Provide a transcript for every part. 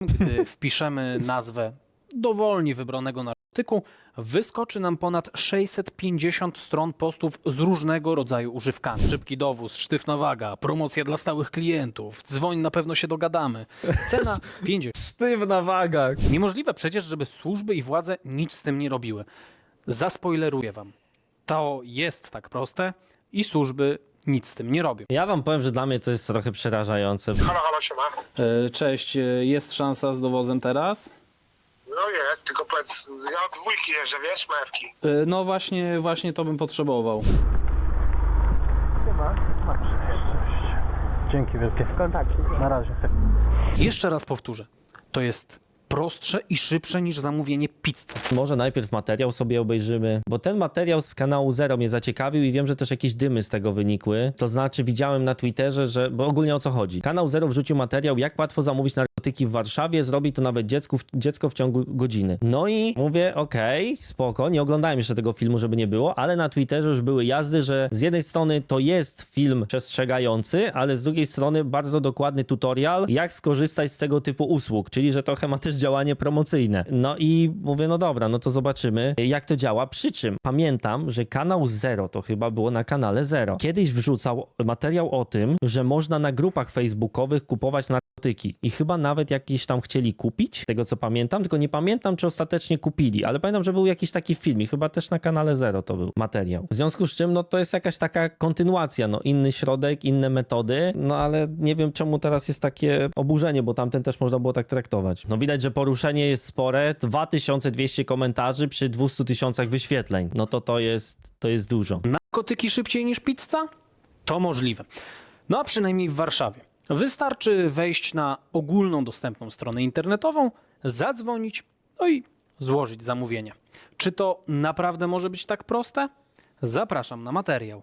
Gdy wpiszemy nazwę dowolnie wybranego narkotyku, wyskoczy nam ponad 650 stron postów z różnego rodzaju używkami. Szybki dowóz, sztywna waga, promocja dla stałych klientów, dzwoń, na pewno się dogadamy. Cena 50. Sztywna waga. Niemożliwe przecież, żeby służby i władze nic z tym nie robiły. Zaspoileruję wam. To jest tak proste i służby nic z tym nie robią. Ja wam powiem, że dla mnie to jest trochę przerażające. Halo, halo, siema. E, Cześć, jest szansa z dowozem teraz? No jest, tylko powiedz, ja od dwójki jeżdżę, wiesz, mewki. E, No właśnie, właśnie to bym potrzebował. Dzięki wielkie. W kontakcie. Na razie. Jeszcze raz powtórzę. To jest prostsze i szybsze niż zamówienie pizzy. Może najpierw materiał sobie obejrzymy, bo ten materiał z kanału Zero mnie zaciekawił i wiem, że też jakieś dymy z tego wynikły. To znaczy widziałem na Twitterze, że, bo ogólnie o co chodzi. Kanał Zero wrzucił materiał, jak łatwo zamówić narkotyki w Warszawie, zrobi to nawet dziecku, dziecko w ciągu godziny. No i mówię, okej, spoko, nie oglądałem jeszcze tego filmu, żeby nie było, ale na Twitterze już były jazdy, że z jednej strony to jest film przestrzegający, ale z drugiej strony bardzo dokładny tutorial, jak skorzystać z tego typu usług, czyli że trochę ma też działanie promocyjne. No i mówię, no dobra, no to zobaczymy, jak to działa. Przy czym pamiętam, że kanał Zero, to chyba było na kanale Zero, kiedyś wrzucał materiał o tym, że można na grupach facebookowych kupować narkotyki i chyba nawet jakieś tam chcieli kupić, tego co pamiętam, tylko nie pamiętam, czy ostatecznie kupili, ale pamiętam, że był jakiś taki film i chyba też na kanale Zero to był materiał. W związku z czym, no to jest jakaś taka kontynuacja, no inny środek, inne metody, no ale nie wiem czemu teraz jest takie oburzenie, bo tamten też można było tak traktować. No widać, że poruszenie jest spore, 2200 komentarzy przy 200 tysiącach wyświetleń, no to to jest, to jest dużo. Narkotyki szybciej niż pizza? To możliwe. No a przynajmniej w Warszawie. Wystarczy wejść na ogólną dostępną stronę internetową, zadzwonić, no i złożyć zamówienie. Czy to naprawdę może być tak proste? Zapraszam na materiał.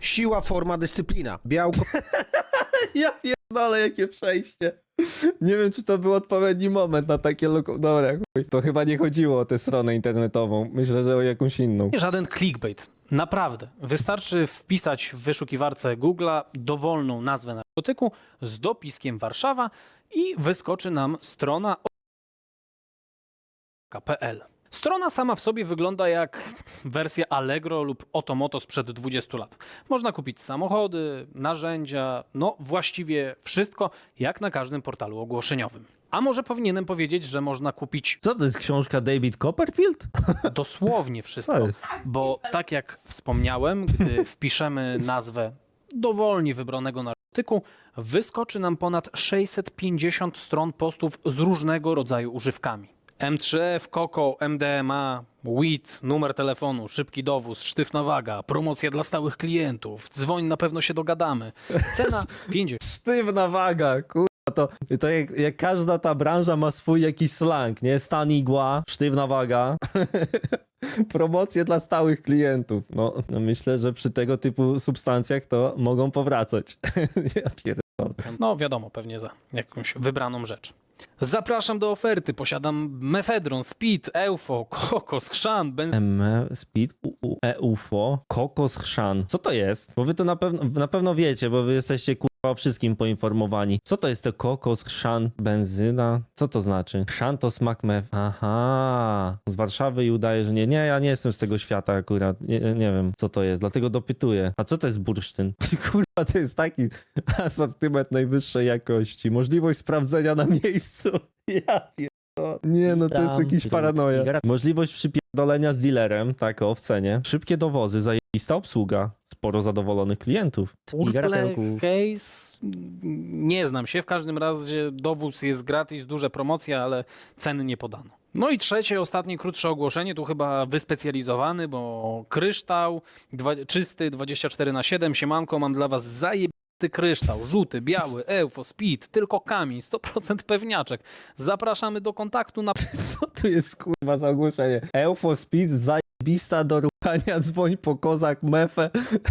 Siła, forma, dyscyplina. Białko, Ja pierdolę, jakie przejście. Nie wiem, czy to był odpowiedni moment na takie loko... Dobra, chuj. To chyba nie chodziło o tę stronę internetową. Myślę, że o jakąś inną. Nie żaden clickbait. Naprawdę. Wystarczy wpisać w wyszukiwarce Google'a dowolną nazwę narkotyku z dopiskiem Warszawa i wyskoczy nam strona .pl. Strona sama w sobie wygląda jak wersja Allegro lub Otomoto sprzed 20 lat. Można kupić samochody, narzędzia, no właściwie wszystko, jak na każdym portalu ogłoszeniowym. A może powinienem powiedzieć, że można kupić Co to jest książka David Copperfield? dosłownie wszystko. jest? Bo tak jak wspomniałem, gdy wpiszemy nazwę dowolnie wybranego narkotyku, wyskoczy nam ponad 650 stron postów z różnego rodzaju używkami. M3F, Koko, MDMA, WIT, numer telefonu, szybki dowóz, sztywna waga, promocja dla stałych klientów, dzwoń, na pewno się dogadamy. Cena 50 Sztywna waga, kurwa. To, to jak, jak każda ta branża ma swój jakiś slang, nie? Stan igła, sztywna waga. Promocje dla stałych klientów. No, no myślę, że przy tego typu substancjach to mogą powracać. ja pierdolę. No wiadomo, pewnie za jakąś wybraną rzecz. Zapraszam do oferty. Posiadam mefedron, speed, eufo, kokos, chrzan, benz... ME, Speed, UU, EUFO, Kokos Chrzan. Co to jest? Bo wy to na pewno, na pewno wiecie, bo wy jesteście kurwa o wszystkim poinformowani. Co to jest to kokos, chrzan, benzyna? Co to znaczy? Chrzan to smak mew. Aha, z Warszawy i udaje, że nie. Nie, ja nie jestem z tego świata akurat. Nie, nie wiem, co to jest, dlatego dopytuję. A co to jest bursztyn? Kurwa, to jest taki asortyment najwyższej jakości. Możliwość sprawdzenia na miejscu. Ja pier... Nie, no to jest jakiś paranoja. Możliwość przypierdolenia z dealerem, tak o, w cenie. Szybkie dowozy, zajebista obsługa. Sporo zadowolonych klientów. Urple, case, nie znam się. W każdym razie dowóz jest gratis, duże promocje, ale ceny nie podano. No i trzecie, ostatnie, krótsze ogłoszenie, tu chyba wyspecjalizowany, bo kryształ, dwa, czysty, 24 na 7 siemanko, mam dla was zajebisty kryształ, żółty, biały, eufo, speed, tylko kamień, 100% pewniaczek. Zapraszamy do kontaktu na Co tu jest kurwa za ogłoszenie? Eufo Speed, zajebista do ruchania, dzwoń po kozak, mefę.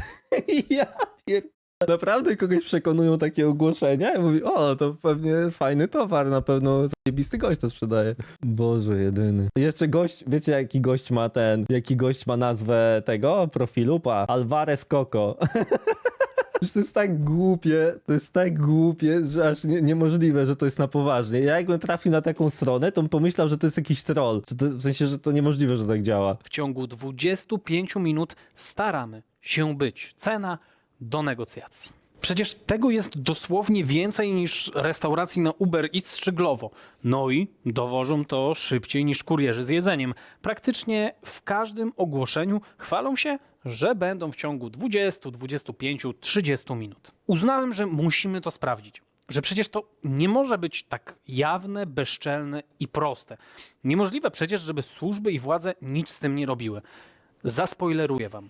ja pier... Naprawdę kogoś przekonują takie ogłoszenia i mówi, o, to pewnie fajny towar, na pewno zajebisty gość to sprzedaje. Boże, jedyny. Jeszcze gość, wiecie jaki gość ma ten, jaki gość ma nazwę tego profilu? Pa, Alvarez Coco. To jest tak głupie, to jest tak głupie, że aż nie, niemożliwe, że to jest na poważnie. Ja jakbym trafił na taką stronę, to pomyślał, że to jest jakiś troll. To, w sensie, że to niemożliwe, że tak działa. W ciągu 25 minut staramy się być. Cena do negocjacji. Przecież tego jest dosłownie więcej niż restauracji na Uber Eats czy Glovo. No i dowożą to szybciej niż kurierzy z jedzeniem. Praktycznie w każdym ogłoszeniu chwalą się, że będą w ciągu 20, 25, 30 minut. Uznałem, że musimy to sprawdzić. Że przecież to nie może być tak jawne, bezczelne i proste. Niemożliwe przecież, żeby służby i władze nic z tym nie robiły. Zaspoileruję wam.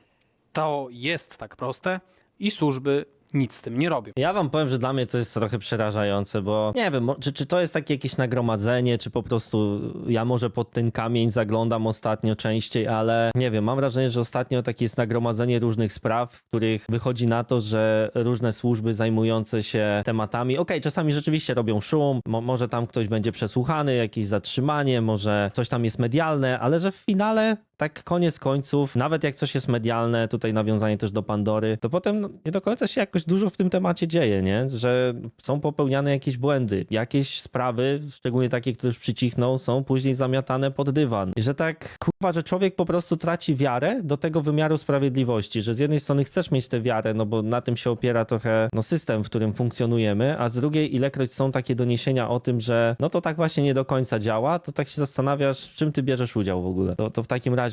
To jest tak proste i służby nic z tym nie robią. Ja wam powiem, że dla mnie to jest trochę przerażające, bo nie wiem, czy, czy to jest takie jakieś nagromadzenie, czy po prostu ja może pod ten kamień zaglądam ostatnio częściej, ale nie wiem, mam wrażenie, że ostatnio takie jest nagromadzenie różnych spraw, w których wychodzi na to, że różne służby zajmujące się tematami, okej, czasami rzeczywiście robią szum, mo- może tam ktoś będzie przesłuchany, jakieś zatrzymanie, może coś tam jest medialne, ale że w finale tak koniec końców, nawet jak coś jest medialne, tutaj nawiązanie też do Pandory, to potem nie do końca się jakoś dużo w tym temacie dzieje, nie? Że są popełniane jakieś błędy, jakieś sprawy, szczególnie takie, które już przycichną, są później zamiatane pod dywan. I że tak, kurwa, że człowiek po prostu traci wiarę do tego wymiaru sprawiedliwości, że z jednej strony chcesz mieć tę wiarę, no bo na tym się opiera trochę no, system, w którym funkcjonujemy, a z drugiej ilekroć są takie doniesienia o tym, że no to tak właśnie nie do końca działa, to tak się zastanawiasz, w czym ty bierzesz udział w ogóle. To, to w takim razie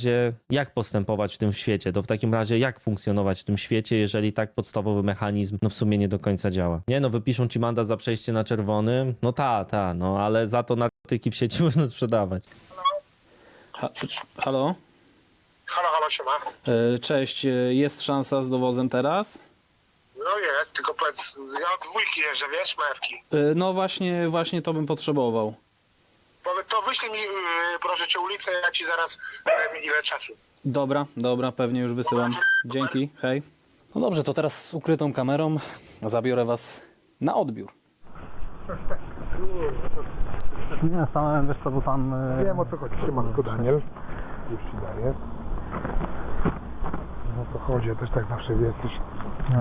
jak postępować w tym świecie? To w takim razie jak funkcjonować w tym świecie, jeżeli tak podstawowy mechanizm no w sumie nie do końca działa? Nie no, wypiszą ci mandat za przejście na czerwony, no ta, ta, no ale za to narkotyki w sieci można sprzedawać. Ha halo? Halo, halo, siema. E, Cześć, e, jest szansa z dowozem teraz? No jest, tylko powiedz, ja od dwójki jeżdżę, wiesz, mewki. E, No właśnie, właśnie to bym potrzebował. To wyślij mi, yy, proszę cię, ulicę, ja ci zaraz powiem ile czasu. Dobra, dobra, pewnie już wysyłam. Dzięki, hej. No dobrze, to teraz z ukrytą kamerą zabiorę was na odbiór. Nie, stanąłem, wiesz co, bo tam... e, Wiem o co chodzi. Siemanko Daniel. Już ci daję. No to chodzi, ja też tak zawsze coś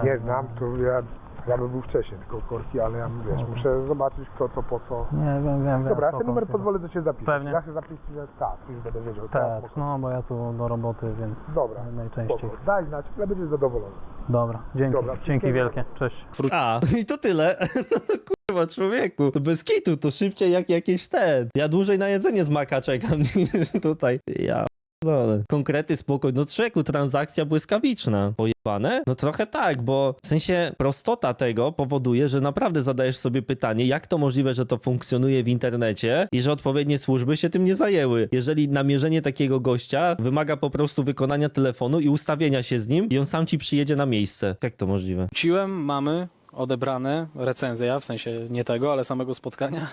nie znam, to ja, ja bym był wcześniej, tylko korki, ale ja wiesz, muszę zobaczyć kto co po co. Nie, wiem, wiem, Dobra, ja ten numer pozwolę do Ciebie zapisać. Pewnie. Ja się zapisuję, tak, już będę wiedział. Tak, spoko. no bo ja tu do roboty, więc Dobra, najczęściej. spoko. Daj znać, ale będziesz zadowolony. Dobra, dzięki, Dobra, dzięki dziękuję wielkie, cześć. A, i to tyle. No to kurwa, człowieku. To bez kitu, to szybciej jak jakieś ten. Ja dłużej na jedzenie z maka czekam niż tutaj. Ja Dole. Konkrety, spokój. No człowieku, transakcja błyskawiczna. Pojebane? No trochę tak, bo w sensie prostota tego powoduje, że naprawdę zadajesz sobie pytanie, jak to możliwe, że to funkcjonuje w internecie i że odpowiednie służby się tym nie zajęły. Jeżeli namierzenie takiego gościa wymaga po prostu wykonania telefonu i ustawienia się z nim i on sam ci przyjedzie na miejsce. Jak to możliwe? Wróciłem, mamy odebrane recenzja, w sensie nie tego, ale samego spotkania.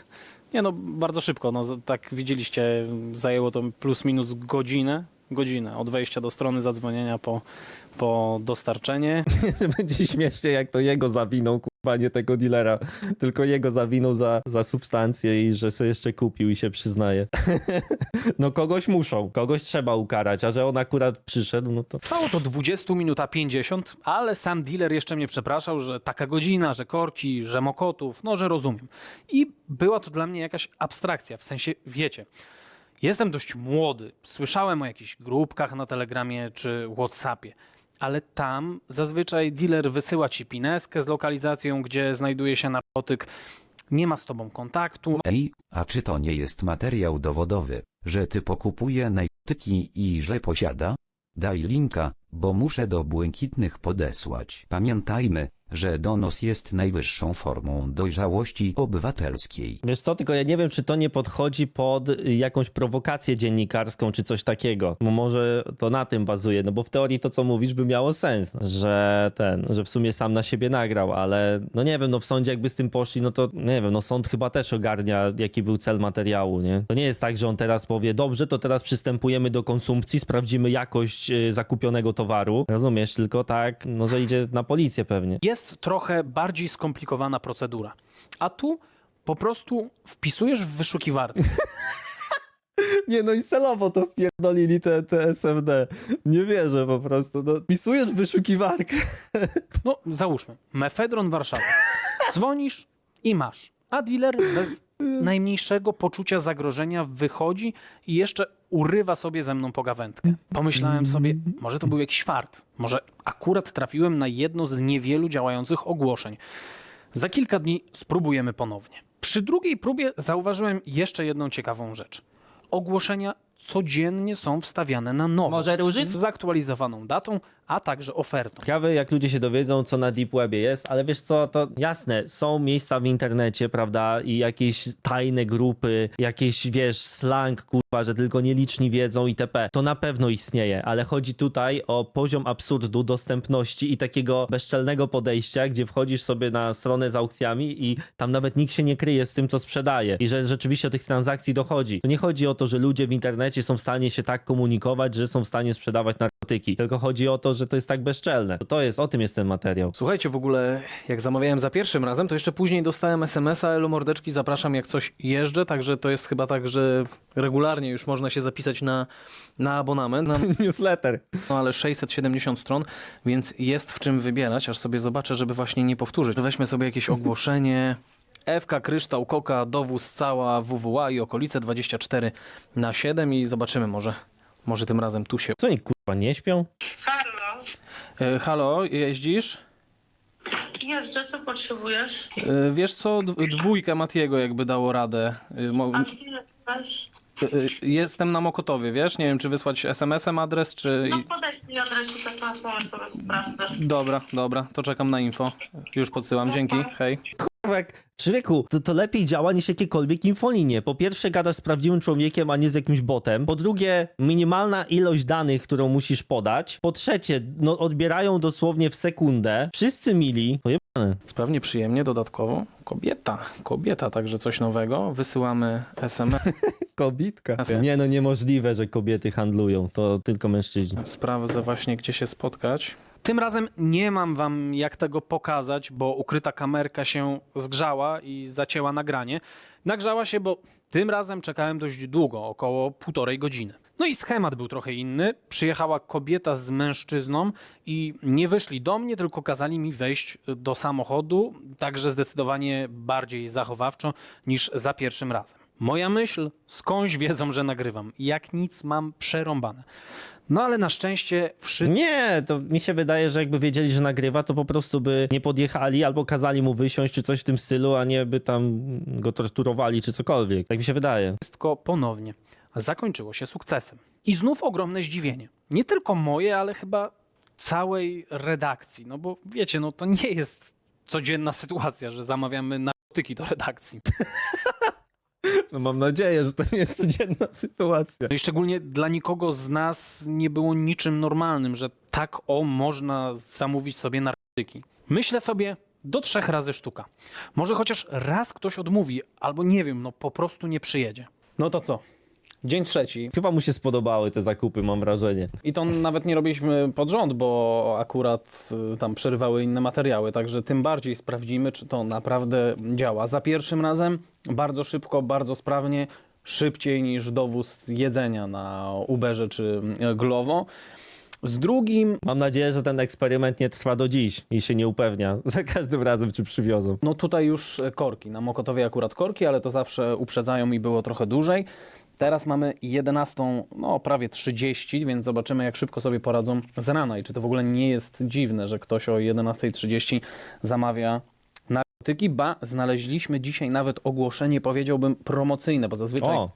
Nie no, bardzo szybko, no tak widzieliście, zajęło to plus minus godzinę, godzinę od wejścia do strony zadzwonienia po, po dostarczenie. będzie śmiesznie, jak to jego zawinął, kurwa, nie tego dealera, tylko jego zawinął za, za substancję i że sobie jeszcze kupił i się przyznaje. no kogoś muszą, kogoś trzeba ukarać, a że on akurat przyszedł, no to... Trwało to 20 minut a 50, ale sam dealer jeszcze mnie przepraszał, że taka godzina, że korki, że mokotów, no że rozumiem. I była to dla mnie jakaś abstrakcja, w sensie, wiecie, jestem dość młody, słyszałem o jakichś grupkach na Telegramie czy Whatsappie, ale tam zazwyczaj dealer wysyła ci pineskę z lokalizacją, gdzie znajduje się narkotyk, nie ma z tobą kontaktu, Ej, a czy to nie jest materiał dowodowy, że ty pokupuje narkotyki i że posiada? Daj linka, bo muszę do błękitnych podesłać. Pamiętajmy, że donos jest najwyższą formą dojrzałości obywatelskiej. Wiesz co, tylko ja nie wiem, czy to nie podchodzi pod jakąś prowokację dziennikarską, czy coś takiego. Bo może to na tym bazuje, no bo w teorii to, co mówisz, by miało sens, że ten, że w sumie sam na siebie nagrał, ale no nie wiem, no w sądzie jakby z tym poszli, no to nie wiem, no sąd chyba też ogarnia, jaki był cel materiału, nie? To nie jest tak, że on teraz powie, dobrze, to teraz przystępujemy do konsumpcji, sprawdzimy jakość y, zakupionego towaru, rozumiesz, tylko tak, no że idzie na policję pewnie. jest trochę bardziej skomplikowana procedura. A tu po prostu wpisujesz w wyszukiwarce Nie no i celowo to wpierdolili te, te SMD. Nie wierzę po prostu. No, pisujesz wyszukiwarkę. No, załóżmy, mefedron Warszawa. Dzwonisz i masz. A dealer bez najmniejszego poczucia zagrożenia wychodzi i jeszcze urywa sobie ze mną pogawędkę. Pomyślałem sobie, może to był jakiś fart. Może akurat trafiłem na jedno z niewielu działających ogłoszeń. Za kilka dni spróbujemy ponownie. Przy drugiej próbie zauważyłem jeszcze jedną ciekawą rzecz. Ogłoszenia codziennie są wstawiane na nowo. Może Różyc? Z zaktualizowaną datą, a także ofertą. Ciekawe, jak ludzie się dowiedzą, co na Deep Webie jest, ale wiesz co, to jasne, są miejsca w internecie, prawda, i jakieś tajne grupy, jakieś, wiesz, slang, kurwa, że tylko nieliczni wiedzą itp. To na pewno istnieje, ale chodzi tutaj o poziom absurdu, dostępności i takiego bezczelnego podejścia, gdzie wchodzisz sobie na stronę z aukcjami i tam nawet nikt się nie kryje z tym, co sprzedaje i że rzeczywiście do tych transakcji dochodzi. To nie chodzi o to, że ludzie w internecie są w stanie się tak komunikować, że są w stanie sprzedawać narkotyki, tylko chodzi o to, że to jest tak bezczelne. To, jest, o tym jest ten materiał. Słuchajcie, w ogóle jak zamawiałem za pierwszym razem, to jeszcze później dostałem SMS-a, Elo Mordeczki, zapraszam jak coś jeżdżę, także to jest chyba tak, że regularnie już można się zapisać na, na abonament, na, Newsletter. no ale 670 stron, więc jest w czym wybierać, aż sobie zobaczę, żeby właśnie nie powtórzyć. Weźmy sobie jakieś ogłoszenie. FK, kryształ, koka, dowóz cała, WWA i okolice 24 na 7 i zobaczymy, może, może tym razem tu się... Co oni kurwa nie śpią? Halo, E, halo, jeździsz? jeżdżę, co potrzebujesz? E, Wiesz co, d- dwójkę Matiego jakby dało radę. E, mo- A e, e, Jestem na Mokotowie, wiesz? Nie wiem, czy wysłać SMS-em adres, czy... No podaj mi adres, tak na sobie sprawdzę. Dobra, dobra, to czekam na info. Już podsyłam, dzięki, hej. Człowiek, człowieku, to, to lepiej działa niż jakiekolwiek infolinie. Po pierwsze, gadasz z prawdziwym człowiekiem, a nie z jakimś botem. Po drugie, minimalna ilość danych, którą musisz podać. Po trzecie, no odbierają dosłownie w sekundę. Wszyscy mili. Pojebane. Sprawnie, przyjemnie, dodatkowo. Kobieta, kobieta, także coś nowego. Wysyłamy SMS. Kobitka. Nie no, niemożliwe, że kobiety handlują. To tylko mężczyźni. Sprawdzę właśnie, gdzie się spotkać. Tym razem nie mam wam jak tego pokazać, bo ukryta kamerka się zgrzała i zacięła nagranie. Nagrzała się, bo tym razem czekałem dość długo, około półtorej godziny. No i schemat był trochę inny. Przyjechała kobieta z mężczyzną i nie wyszli do mnie, tylko kazali mi wejść do samochodu, także zdecydowanie bardziej zachowawczo niż za pierwszym razem. Moja myśl, skądś wiedzą, że nagrywam. Jak nic mam przerąbane. No ale na szczęście wszyscy Nie, to mi się wydaje, że jakby wiedzieli, że nagrywa, to po prostu by nie podjechali albo kazali mu wysiąść, czy coś w tym stylu, a nie by tam go torturowali, czy cokolwiek. Tak mi się wydaje. wszystko ponownie zakończyło się sukcesem. I znów ogromne zdziwienie. Nie tylko moje, ale chyba całej redakcji. No bo wiecie, no to nie jest codzienna sytuacja, że zamawiamy narkotyki do redakcji. No mam nadzieję, że to nie jest codzienna sytuacja. No i szczególnie dla nikogo z nas nie było niczym normalnym, że tak o można zamówić sobie narkotyki. Myślę sobie, do trzech razy sztuka. Może chociaż raz ktoś odmówi, albo nie wiem, no po prostu nie przyjedzie. No to co? Dzień trzeci. Chyba mu się spodobały te zakupy, mam wrażenie. I to nawet nie robiliśmy pod rząd, bo akurat y, tam przerywały inne materiały, także tym bardziej sprawdzimy, czy to naprawdę działa. Za pierwszym razem bardzo szybko, bardzo sprawnie, szybciej niż dowóz jedzenia na Uberze czy y, Glovo. Z drugim, Mam nadzieję, że ten eksperyment nie trwa do dziś i się nie upewnia za każdym razem, czy przywiozą. no tutaj już korki. Na Mokotowie akurat korki, ale to zawsze uprzedzają i było trochę dłużej. Teraz mamy 11, no prawie 30, więc zobaczymy jak szybko sobie poradzą z rana i czy to w ogóle nie jest dziwne, że ktoś o 11.30 zamawia narkotyki, ba znaleźliśmy dzisiaj nawet ogłoszenie, powiedziałbym promocyjne, bo zazwyczaj O,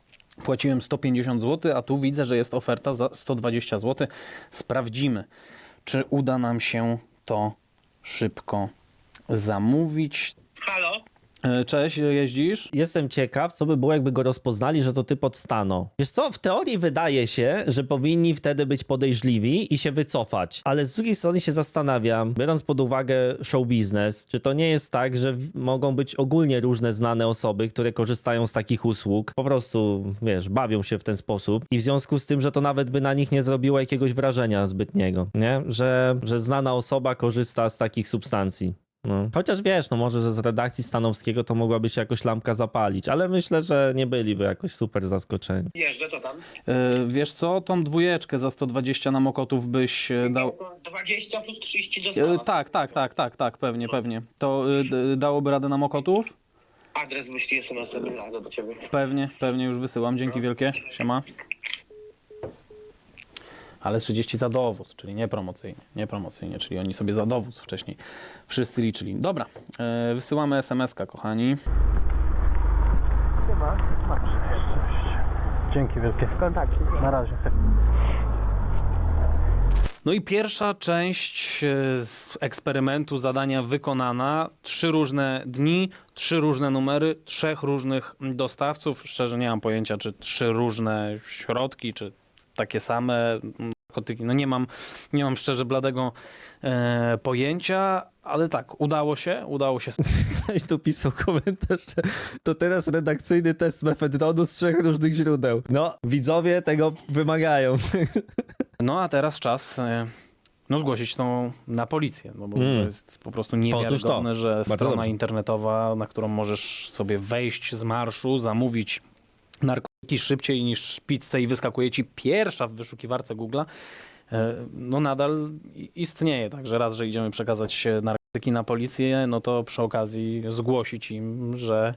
płaciłem 150 zł, a tu widzę, że jest oferta za 120 zł. Sprawdzimy, czy uda nam się to szybko zamówić. E, Cześć, jeździsz? jestem ciekaw, co by było, jakby go rozpoznali, że to typ od Stano. Wiesz co, w teorii wydaje się, że powinni wtedy być podejrzliwi i się wycofać. Ale z drugiej strony się zastanawiam, biorąc pod uwagę show biznes, czy to nie jest tak, że mogą być ogólnie różne znane osoby, które korzystają z takich usług, po prostu, wiesz, bawią się w ten sposób i w związku z tym, że to nawet by na nich nie zrobiło jakiegoś wrażenia zbytniego, nie? Że, że znana osoba korzysta z takich substancji. No. Chociaż wiesz, no może, że z redakcji Stanowskiego to mogłaby się jakoś lampka zapalić, ale myślę, że nie byliby jakoś super zaskoczeni. Jeżdżę, to tam. E, wiesz co, tą dwójeczkę za 120 na Mokotów byś e, dał... 20 plus 30 do E, tak, tak, tak, tak, tak, pewnie, pewnie. To e, dałoby radę na Mokotów? Adres wyślij SMS-em, do ciebie. Pewnie, pewnie już wysyłam. Dzięki wielkie. Siema. Ale 30 za dowóz, czyli nie promocyjnie, nie promocyjnie, czyli oni sobie za dowóz wcześniej wszyscy liczyli. Dobra, e, wysyłamy SMS-ka, kochani. Dzięki wielkie. W kontakcie. Na razie. No i pierwsza część e, z eksperymentu, zadania wykonana. Trzy różne dni, trzy różne numery, trzech różnych dostawców. Szczerze nie mam pojęcia, czy trzy różne środki, czy takie same narkotyki. No nie mam, nie mam szczerze bladego e, pojęcia, ale tak, udało się, udało się Ktoś tu pisał komentarz, to teraz redakcyjny test mefedronu z trzech różnych źródeł. No, widzowie tego wymagają. No a teraz czas e, no, zgłosić to na policję, no bo Mm. to jest po prostu niewiarygodne, że Bardzo strona dobrze. internetowa, na którą możesz sobie wejść z marszu, zamówić narkotyki szybciej niż pizzę i wyskakuje ci pierwsza w wyszukiwarce Google'a, e, no nadal istnieje. Także raz, że idziemy przekazać narkotyki na policję, no to przy okazji zgłosić im, że,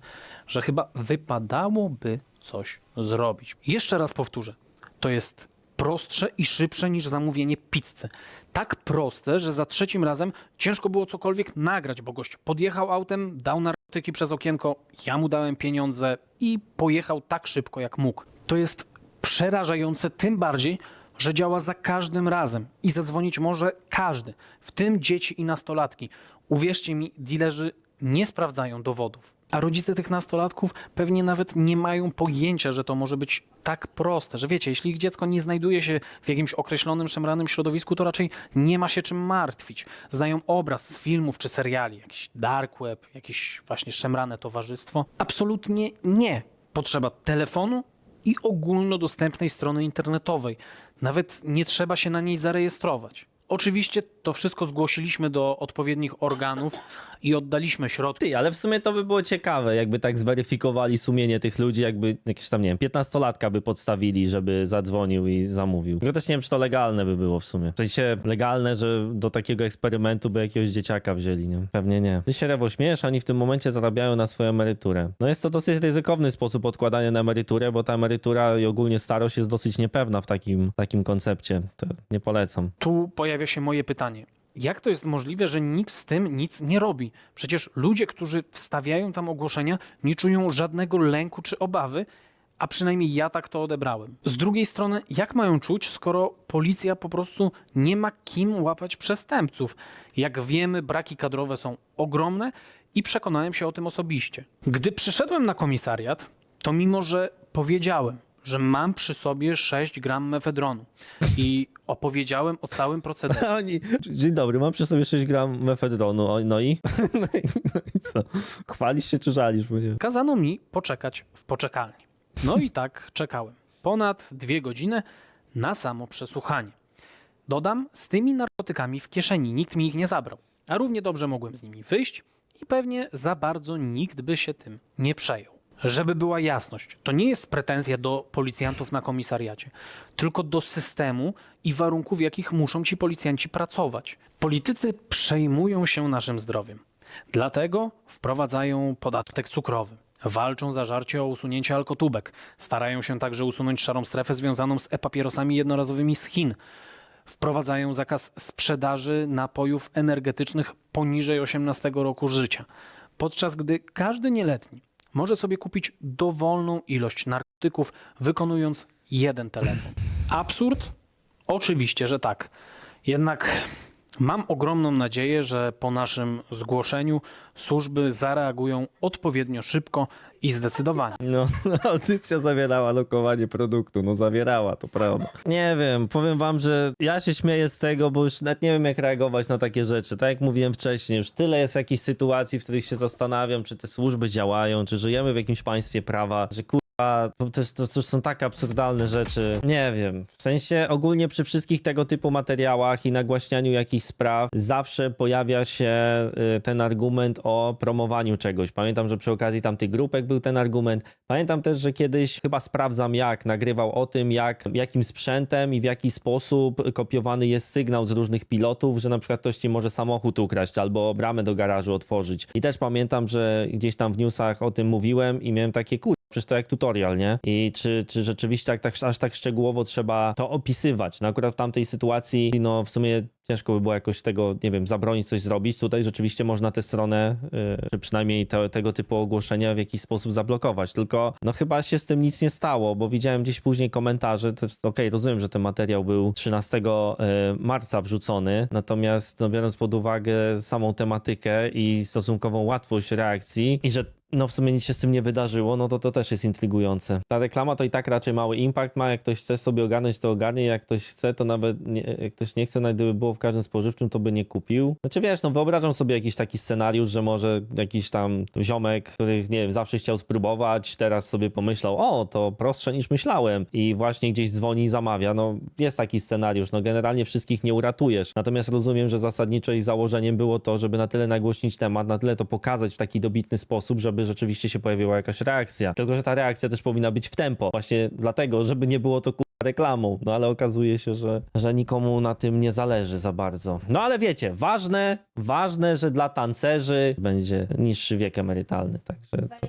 że chyba wypadałoby coś zrobić. Jeszcze raz powtórzę. To jest prostsze i szybsze niż zamówienie pizzy. Tak proste, że za trzecim razem ciężko było cokolwiek nagrać, bo gość podjechał autem, dał narkotyki przez okienko, ja mu dałem pieniądze i pojechał tak szybko jak mógł. To jest przerażające tym bardziej, że działa za każdym razem i zadzwonić może każdy, w tym dzieci i nastolatki. Uwierzcie mi, dilerzy nie sprawdzają dowodów. A rodzice tych nastolatków pewnie nawet nie mają pojęcia, że to może być tak proste, że wiecie, jeśli ich dziecko nie znajduje się w jakimś określonym, szemranym środowisku, to raczej nie ma się czym martwić. Znają obraz z filmów czy seriali, jakiś dark web, jakieś właśnie szemrane towarzystwo. Absolutnie nie. Potrzeba telefonu i ogólnodostępnej strony internetowej. Nawet nie trzeba się na niej zarejestrować. Oczywiście to wszystko zgłosiliśmy do odpowiednich organów i oddaliśmy środki. Ty, ale w sumie to by było ciekawe, jakby tak zweryfikowali sumienie tych ludzi, jakby jakieś tam, nie wiem, 15-latka by podstawili, żeby zadzwonił i zamówił. Tylko też nie wiem, czy to legalne by było w sumie. W sensie legalne, że do takiego eksperymentu by jakiegoś dzieciaka wzięli, nie? Pewnie nie. Ty się rewo śmiesz, oni w tym momencie zarabiają na swoją emeryturę. No jest to dosyć ryzykowny sposób odkładania na emeryturę, bo ta emerytura i ogólnie starość jest dosyć niepewna w takim, takim koncepcie. To nie polecam. Tu pojawia się moje pytanie. Jak to jest możliwe, że nikt z tym nic nie robi? Przecież ludzie, którzy wstawiają tam ogłoszenia, nie czują żadnego lęku czy obawy, a przynajmniej ja tak to odebrałem. Z drugiej strony, jak mają czuć, skoro policja po prostu nie ma kim łapać przestępców? Jak wiemy, braki kadrowe są ogromne i przekonałem się o tym osobiście. Gdy przyszedłem na komisariat, to mimo, że powiedziałem, że mam przy sobie 6 gram mefedronu i opowiedziałem o całym procederze. Oni, dzień dobry, mam przy sobie 6 gram mefedronu, O, no i? no i? No i co? Chwalisz się czy żalisz? Bo nie wiem. Kazano mi poczekać w poczekalni. No i tak czekałem. Ponad dwie godziny na samo przesłuchanie. Dodam, z tymi narkotykami w kieszeni nikt mi ich nie zabrał, a równie dobrze mogłem z nimi wyjść i pewnie za bardzo nikt by się tym nie przejął. Żeby była jasność, to nie jest pretensja do policjantów na komisariacie, tylko do systemu i warunków, w jakich muszą ci policjanci pracować. Politycy przejmują się naszym zdrowiem. Dlatego wprowadzają podatek cukrowy. Walczą zażarcie o usunięcie alkotubek. Starają się także usunąć szarą strefę związaną z e-papierosami jednorazowymi z Chin. Wprowadzają zakaz sprzedaży napojów energetycznych poniżej 18 roku życia. Podczas gdy każdy nieletni może sobie kupić dowolną ilość narkotyków, wykonując jeden telefon. Absurd? Oczywiście, że tak. Jednak mam ogromną nadzieję, że po naszym zgłoszeniu służby zareagują odpowiednio szybko i zdecydowanie. No, audycja zawierała lokowanie produktu, no zawierała, to prawda. Nie wiem, powiem wam, że ja się śmieję z tego, bo już nawet nie wiem jak reagować na takie rzeczy. Tak jak mówiłem wcześniej, już tyle jest jakichś sytuacji, w których się zastanawiam, czy te służby działają, czy żyjemy w jakimś państwie prawa, że kur... A to, to, to, są tak absurdalne rzeczy. Nie wiem. W sensie ogólnie przy wszystkich tego typu materiałach i nagłaśnianiu jakichś spraw zawsze pojawia się y, ten argument o promowaniu czegoś. Pamiętam, że przy okazji tamtych grupek był ten argument. Pamiętam też, że kiedyś chyba sprawdzam jak nagrywał o tym, jak, jakim sprzętem i w jaki sposób kopiowany jest sygnał z różnych pilotów, że na przykład ktoś ci może samochód ukraść albo bramę do garażu otworzyć. I też pamiętam, że gdzieś tam w newsach o tym mówiłem i miałem takie kur... Przecież to jak tutorial, nie? I czy, czy rzeczywiście tak, tak, aż tak szczegółowo trzeba to opisywać? No akurat w tamtej sytuacji, no w sumie ciężko by było jakoś tego, nie wiem, zabronić coś zrobić. Tutaj rzeczywiście można tę stronę, yy, czy przynajmniej te, tego typu ogłoszenia w jakiś sposób zablokować. Tylko no chyba się z tym nic nie stało, bo widziałem gdzieś później komentarze, okej, rozumiem, że ten materiał był 13 marca wrzucony, natomiast no, biorąc pod uwagę samą tematykę i stosunkową łatwość reakcji i że no w sumie nic się z tym nie wydarzyło, no to to też jest intrygujące. Ta reklama to i tak raczej mały impact ma, jak ktoś chce sobie ogarnąć, to ogarnie, jak ktoś chce, to nawet, nie, jak ktoś nie chce, nawet gdyby było w każdym spożywczym, to by nie kupił. Znaczy wiesz, no wyobrażam sobie jakiś taki scenariusz, że może jakiś tam ziomek, który, nie wiem, zawsze chciał spróbować, teraz sobie pomyślał, o, to prostsze niż myślałem i właśnie gdzieś dzwoni i zamawia, no jest taki scenariusz, no generalnie wszystkich nie uratujesz, natomiast rozumiem, że zasadniczo i założeniem było to, żeby na tyle nagłośnić temat, na tyle to pokazać w taki dobitny sposób, żeby rzeczywiście się pojawiła jakaś reakcja. Tylko, że ta reakcja też powinna być w tempo. Właśnie dlatego, żeby nie było to ku- reklamą. No ale okazuje się, że, że nikomu na tym nie zależy za bardzo. No ale wiecie, ważne, ważne, że dla tancerzy będzie niższy wiek emerytalny. Także to